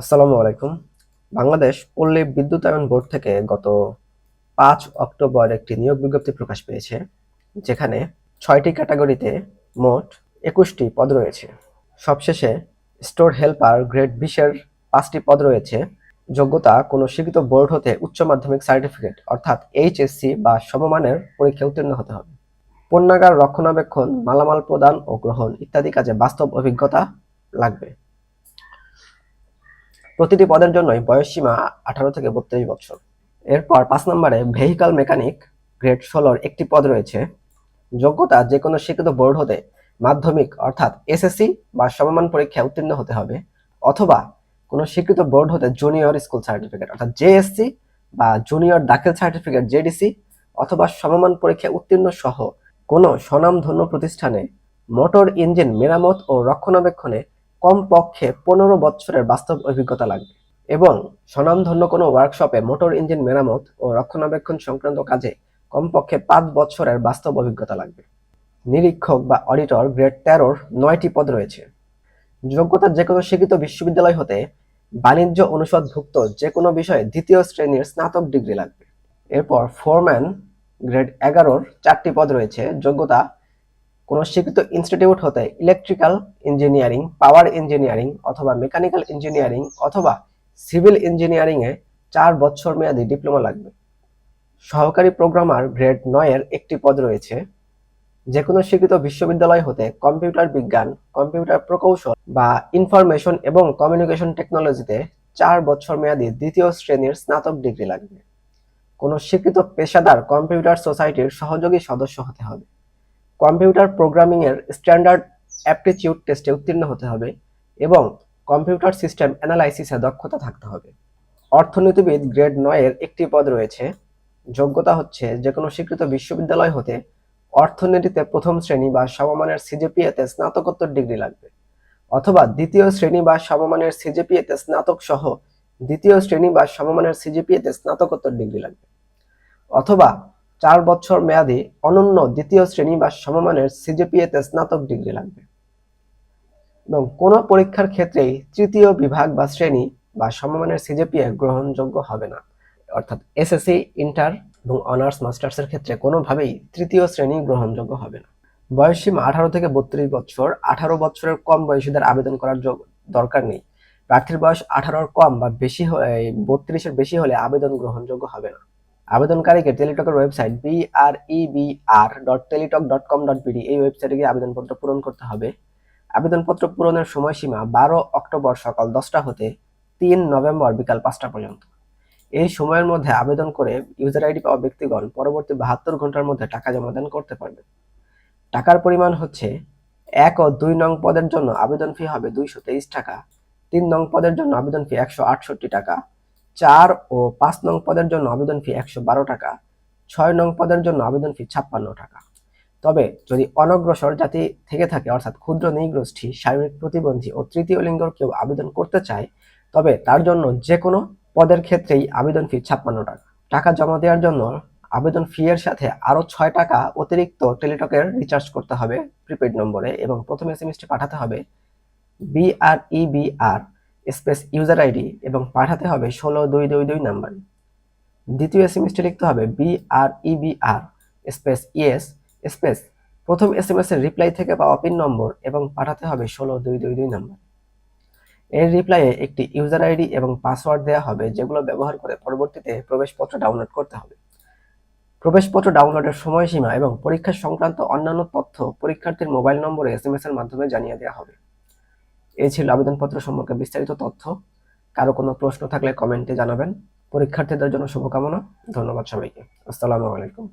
আসসালামু আলাইকুম। বাংলাদেশ পল্লী বিদ্যুতায়ন বোর্ড থেকে গত পাঁচ অক্টোবর একটি নিয়োগ বিজ্ঞপ্তি প্রকাশ পেয়েছে, যেখানে ছয়টি ক্যাটাগরিতে মোট একুশটি পদ রয়েছে। সবশেষে স্টোর হেল্পার গ্রেড বিশের পাঁচটি পদ রয়েছে। যোগ্যতা কোনো স্বীকৃত বোর্ড হতে উচ্চ মাধ্যমিক সার্টিফিকেট, অর্থাৎ এইচএসসি বা সমমানের পরীক্ষা উত্তীর্ণ হতে হবে। পণ্যাগার রক্ষণাবেক্ষণ, মালামাল প্রদান ও গ্রহণ ইত্যাদি কাজে বাস্তব অভিজ্ঞতা লাগবে। প্রতিটি পদের জন্যই বয়সসীমা আঠারো থেকে বত্রিশ বছর। এরপর পাঁচ নম্বরে ভেহিক্যাল মেকানিক গ্রেড ষোলোর একটি পদ রয়েছে। যোগ্যতা যে কোনো স্বীকৃত বোর্ড হতে মাধ্যমিক অর্থাৎ এসএসসি বা সমমান পরীক্ষায় উত্তীর্ণ হতে হবে অথবা কোনো স্বীকৃত বোর্ড হতে জুনিয়র স্কুল সার্টিফিকেট অর্থাৎ জেএসসি বা জুনিয়র দাখিল সার্টিফিকেট জেডিসি অথবা সমমান পরীক্ষায় উত্তীর্ণ সহ কোনো স্বনামধন্য প্রতিষ্ঠানে মোটর ইঞ্জিন মেরামত ও রক্ষণাবেক্ষণে কমপক্ষে পনেরো বছরের বাস্তব অভিজ্ঞতা লাগবে। এবং স্বনামধন্য কোনো ওয়ার্কশপে মোটর ইঞ্জিন মেরামত ও রক্ষণাবেক্ষণ সংক্রান্ত কাজে কমপক্ষে পাঁচ বছরের বাস্তব অভিজ্ঞতা লাগবে। নিরীক্ষক বা অডিটর গ্রেড তেরোর নয়টি পদ রয়েছে। যোগ্যতা যে কোনো স্বীকৃত বিশ্ববিদ্যালয় হতে বাণিজ্য অনুষদভুক্ত যে কোনো বিষয়ে দ্বিতীয় শ্রেণির স্নাতক ডিগ্রি লাগবে। এরপর ফোরম্যান গ্রেড এগারোর চারটি পদ রয়েছে। যোগ্যতা কোনো স্বীকৃত ইনস্টিটিউট হতে ইলেকট্রিক্যাল ইঞ্জিনিয়ারিং পাওয়ার ইঞ্জিনিয়ারিং অথবা মেকানিক্যাল ইঞ্জিনিয়ারিং অথবা সিভিল ইঞ্জিনিয়ারিংয়ে চার বছর মেয়াদি ডিপ্লোমা লাগবে। সহকারী প্রোগ্রামার গ্রেড নয়ের একটি পদ রয়েছে। যে কোনো স্বীকৃত বিশ্ববিদ্যালয় হতে কম্পিউটার বিজ্ঞান কম্পিউটার প্রকৌশল বা ইনফরমেশন এবং কমিউনিকেশন টেকনোলজিতে চার বছর মেয়াদি দ্বিতীয় শ্রেণির স্নাতক ডিগ্রি লাগবে। কোনো স্বীকৃত পেশাদার কম্পিউটার সোসাইটির সহযোগী সদস্য হতে হবে। কম্পিউটার প্রোগ্রামিং এর স্ট্যান্ডার্ড অ্যাপটিটিউড টেস্টে উত্তীর্ণ হতে হবে এবং কম্পিউটার সিস্টেম অ্যানালাইসিসে দক্ষতা থাকতে হবে। অর্থনীতিবিদ গ্রেড নয়ের একটি পদ রয়েছে, যোগ্যতা হচ্ছে যে কোনো স্বীকৃত বিশ্ববিদ্যালয় হতে অর্থনীতিতে প্রথম শ্রেণি বা সমমানের সিজিপিএতে স্নাতকোত্তর ডিগ্রি লাগবে, অথবা দ্বিতীয় শ্রেণি বা সমমানের সিজিপিএতে স্নাতক সহ দ্বিতীয় শ্রেণি বা সমমানের সিজিপিএতে স্নাতকোত্তর ডিগ্রি লাগবে, অথবা চার বছর মেয়াদী অনন্য দ্বিতীয় শ্রেণি বা সমমানের সিজিপিএতে স্নাতক ডিগ্রি লাগবে। এবং কোনো পরীক্ষার ক্ষেত্রেই তৃতীয় বিভাগ বা শ্রেণি বা সমমানের সিজিপিএ গ্রহণযোগ্য হবে না। অর্থাৎ এসএসসি, ইন্টার এবং অনার্স মাস্টার্সের ক্ষেত্রে কোনোভাবেই তৃতীয় শ্রেণি গ্রহণযোগ্য হবে না। বয়সসীমা আঠারো থেকে বত্রিশ বছর, আঠারো বছরের কম বয়সীদের আবেদন করার দরকার নেই। প্রার্থীর বয়স আঠারোর কম বা বেশি বত্রিশের বেশি হলে আবেদন গ্রহণযোগ্য হবে না। আবেদনকারীকে টেলিটকের website BREBR dot Teletalk dot com dot BD এই ওয়েবসাইটে গিয়ে আবেদনপত্র পূরণ করতে হবে। আবেদনপত্র পূরণের সময়সীমা বারো অক্টোবর সকাল দশটা হতে তিন নভেম্বর বিকাল পাঁচটা পর্যন্ত। এই সময়ের মধ্যে আবেদন করে ইউজার আইডি পাওয়া ব্যক্তিগণ পরবর্তী বাহাত্তর ঘণ্টার মধ্যে টাকা জমা জমাদান করতে পারবেন। টাকার পরিমাণ হচ্ছে এক ও দুই নং পদের জন্য আবেদন ফি হবে দুইশো তেইশ টাকা, তিন নং পদের জন্য আবেদন ফি একশো আটষট্টি টাকা চার ও পাঁচ নং পদের জন্য আবেদন ফি একশো বারো টাকা, ছয় নং পদের জন্য আবেদন ফি ছাপ্পান্ন টাকা। তবে যদি অনগ্রসর জাতি থেকে থাকে, অর্থাৎ ক্ষুদ্র নৃগোষ্ঠী শারীরিক প্রতিবন্ধী ও তৃতীয় লিঙ্গর কেউ আবেদন করতে চায়, তবে তার জন্য যে কোনো পদের ক্ষেত্রেই আবেদন ফি ছাপ্পান্ন টাকা। টাকা জমা দেওয়ার জন্য আবেদন ফি এর সাথে আরও ছয় টাকা অতিরিক্ত টেলিটকের রিচার্জ করতে হবে প্রিপেড নম্বরে এবং প্রথম এস এম পাঠাতে হবে। বিআরইবিআর স্পেস ইউজার আইডি এবং পাঠাতে হবে ষোলো দুই দুই দুই নাম্বারে। দ্বিতীয় এস এম এসটি লিখতে হবে বিআরইবিআর স্পেস ইএস স্পেস। প্রথম এস এম এর রিপ্লাই থেকে পাওয়া পিন নম্বর এবং পাঠাতে হবে ষোলো দুই দুই দুই নাম্বার। এর রিপ্লাইয়ে একটি ইউজার আইডি এবং পাসওয়ার্ড দেওয়া হবে যেগুলো ব্যবহার করে পরবর্তীতে প্রবেশপত্র ডাউনলোড করতে হবে। প্রবেশপত্র ডাউনলোডের সময়সীমা এবং পরীক্ষা সংক্রান্ত অন্যান্য তথ্য পরীক্ষার্থীর মোবাইল নম্বরে এস এর মাধ্যমে জানিয়ে দেওয়া হবে। এই ছিল আবেদনপত্র সম্পর্কে বিস্তারিত তথ্য। কারও কোনো প্রশ্ন থাকলে কমেন্টে জানাবেন। পরীক্ষার্থীদের জন্য শুভকামনা। ধন্যবাদ সবাইকে। আসসালামু আলাইকুম।